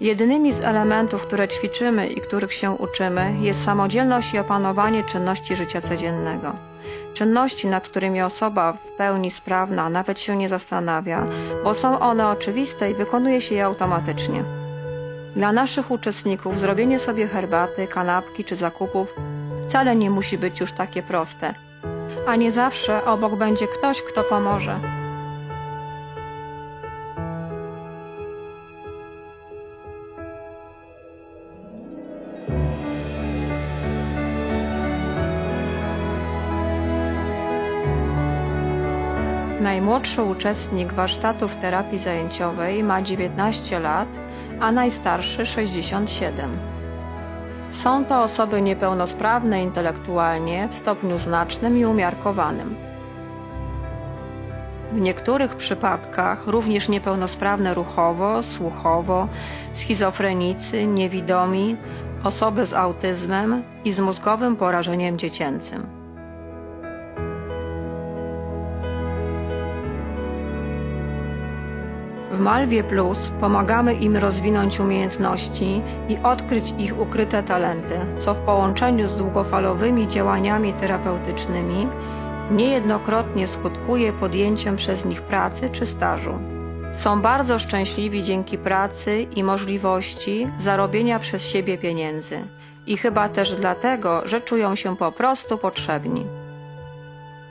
Jedynymi z elementów, które ćwiczymy i których się uczymy, jest samodzielność i opanowanie czynności życia codziennego. Czynności, nad którymi osoba w pełni sprawna nawet się nie zastanawia, bo są one oczywiste i wykonuje się je automatycznie. Dla naszych uczestników zrobienie sobie herbaty, kanapki czy zakupów wcale nie musi być już takie proste, a nie zawsze obok będzie ktoś, kto pomoże. Najmłodszy uczestnik warsztatów terapii zajęciowej ma 19 lat, a najstarszy 67. Są to osoby niepełnosprawne intelektualnie w stopniu znacznym i umiarkowanym. W niektórych przypadkach również niepełnosprawne ruchowo, słuchowo, schizofrenicy, niewidomi, osoby z autyzmem i z mózgowym porażeniem dziecięcym. W Malwie Plus pomagamy im rozwinąć umiejętności i odkryć ich ukryte talenty, co w połączeniu z długofalowymi działaniami terapeutycznymi niejednokrotnie skutkuje podjęciem przez nich pracy czy stażu. Są bardzo szczęśliwi dzięki pracy i możliwości zarobienia przez siebie pieniędzy i chyba też dlatego, że czują się po prostu potrzebni.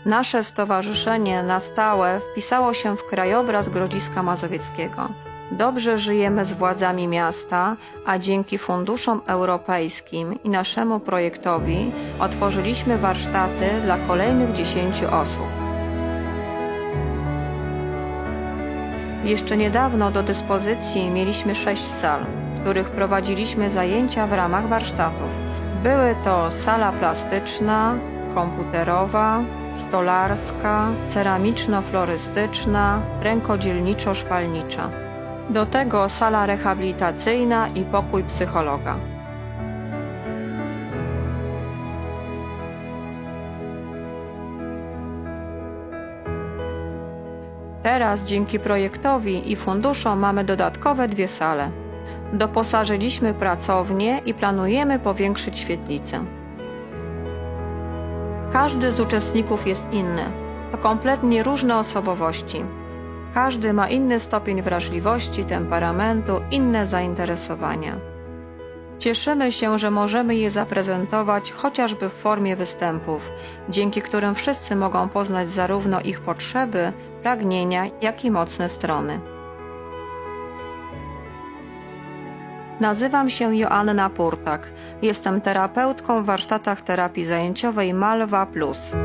Nasze stowarzyszenie na stałe wpisało się w krajobraz Grodziska Mazowieckiego. Dobrze żyjemy z władzami miasta, a dzięki funduszom europejskim i naszemu projektowi otworzyliśmy warsztaty dla kolejnych 10 osób. Jeszcze niedawno do dyspozycji mieliśmy sześć sal, w których prowadziliśmy zajęcia w ramach warsztatów. Były to sala plastyczna, komputerowa, stolarska, ceramiczno-florystyczna, rękodzielniczo-szwalnicza. Do tego sala rehabilitacyjna i pokój psychologa. Teraz dzięki projektowi i funduszom mamy dodatkowe dwie sale. Doposażyliśmy pracownię i planujemy powiększyć świetlicę. Każdy z uczestników jest inny. To kompletnie różne osobowości. Każdy ma inny stopień wrażliwości, temperamentu, inne zainteresowania. Cieszymy się, że możemy je zaprezentować chociażby w formie występów, dzięki którym wszyscy mogą poznać zarówno ich potrzeby, pragnienia, jak i mocne strony. Nazywam się Joanna Purtak. Jestem terapeutką w warsztatach terapii zajęciowej Malwa Plus.